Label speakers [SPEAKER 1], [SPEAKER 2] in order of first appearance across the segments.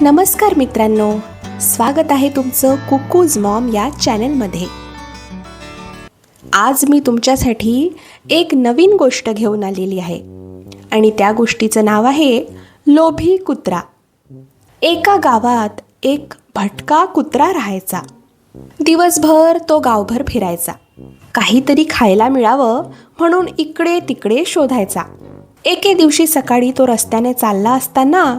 [SPEAKER 1] नमस्कार मित्रांनो स्वागत आहे तुमचं कुकूज मॉम या चॅनलमध्ये. आज मी तुमच्यासाठी एक नवीन गोष्ट घेऊन आलेली आहे आणि त्या गोष्टीचं नाव आहे लोभी कुत्रा. एका गावात एक भटका कुत्रा राहायचा. दिवसभर तो गावभर फिरायचा. काहीतरी खायला मिळावं म्हणून इकडे तिकडे शोधायचा. एके दिवशी सकाळी तो रस्त्याने चालला असताना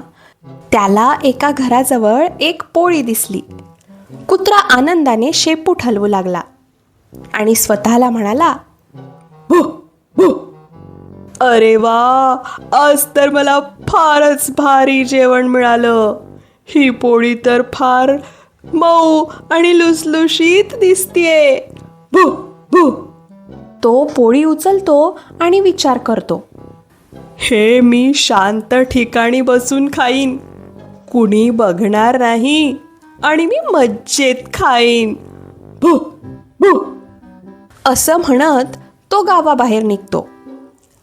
[SPEAKER 1] त्याला एका घराजवळ एक पोळी दिसली. कुत्रा आनंदाने शेपूट हलवू लागला आणि स्वतःला म्हणाला
[SPEAKER 2] भू, भू. अरे वा आज तर मला फारच भारी जेवण मिळालं. ही पोळी तर फार मऊ आणि लुसलुशीत दिसतीये. भू भू.
[SPEAKER 1] तो पोळी उचलतो आणि विचार करतो.
[SPEAKER 2] हे मी शांत ठिकाणी बसून खाईन. कुणी बघणार नाही आणि मी मज्जेत खाईन. भू भू.
[SPEAKER 1] असं म्हणत तो गावाबाहेर निघतो.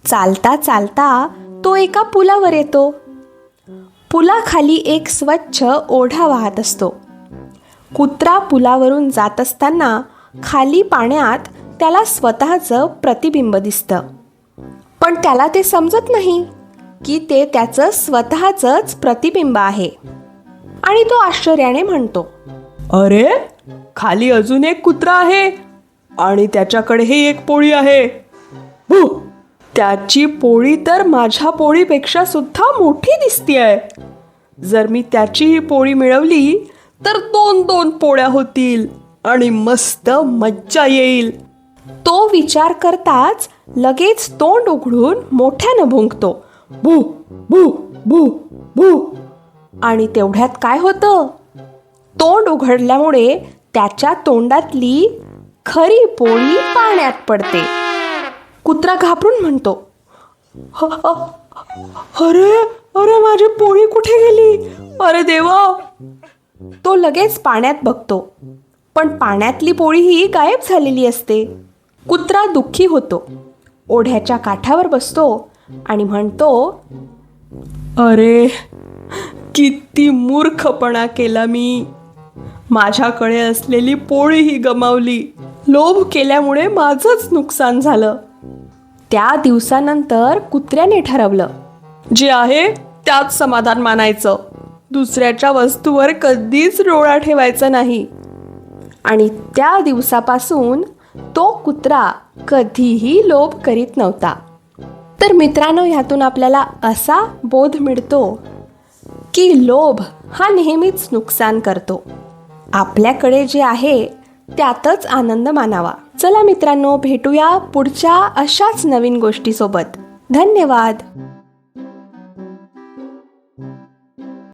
[SPEAKER 1] चालता चालता तो एका पुलावर येतो. पुलाखाली एक स्वच्छ ओढा वाहत असतो. कुत्रा पुलावरून जात असताना खाली पाण्यात त्याला स्वतःचं प्रतिबिंब दिसतं. पण त्याला ते समजत नाही. की ते त्याचं स्वतःचंच प्रतिबिंब आहे. आणि तो आश्चर्याने म्हणतो
[SPEAKER 2] अरे खाली अजून एक कुत्रा आहे आणि त्याच्याकडेही एक पोळी आहे. त्याची पोळी तर माझ्या पोळीपेक्षा सुद्धा मोठी दिसतीये. जर मी त्याची ही पोळी मिळवली तर दोन दोन पोळ्या होतील आणि मस्त मज्जा येईल.
[SPEAKER 1] तो विचार करताच लगेच तोंड उघडून मोठ्यानं भुंकतो.
[SPEAKER 2] बू बू बू बू.
[SPEAKER 1] आणि तेवढ्यात काय होतं? तोंड उघडल्यामुळे त्याच्या तोंडातली खरी पोळी पाण्यात पडते. कुत्रा घाबरून म्हणतो
[SPEAKER 2] अरे अरे माझी पोळी कुठे गेली? अरे देवा.
[SPEAKER 1] तो लगेच पाण्यात बघतो. पण पाण्यातली पोळी ही गायब झालेली असते. कुत्रा दुःखी होतो. ओढ्याच्या काठावर बसतो. आणि म्हणतो
[SPEAKER 2] अरे किती मूर्खपणा केला मी. माझ्याकडे असलेली पोळीही गमावली. लोभ केल्यामुळे माझंच नुकसान झालं.
[SPEAKER 1] त्या दिवसानंतर कुत्र्याने ठरवलं
[SPEAKER 2] जे आहे त्यात समाधान मानायचं. दुसऱ्याच्या वस्तूवर कधीच डोळा ठेवायचा नाही.
[SPEAKER 1] आणि त्या दिवसापासून तो कुत्रा कधीही लोभ करीत नव्हता. तर मित्रांनो ह्यातून आपल्याला असा बोध मिळतो की लोभ हा नेहमीच नुकसान करतो. आपल्याकडे जे आहे त्यातच आनंद मानावा. चला मित्रांनो भेटूया पुढच्या अशाच नवीन गोष्टीसोबत. धन्यवाद.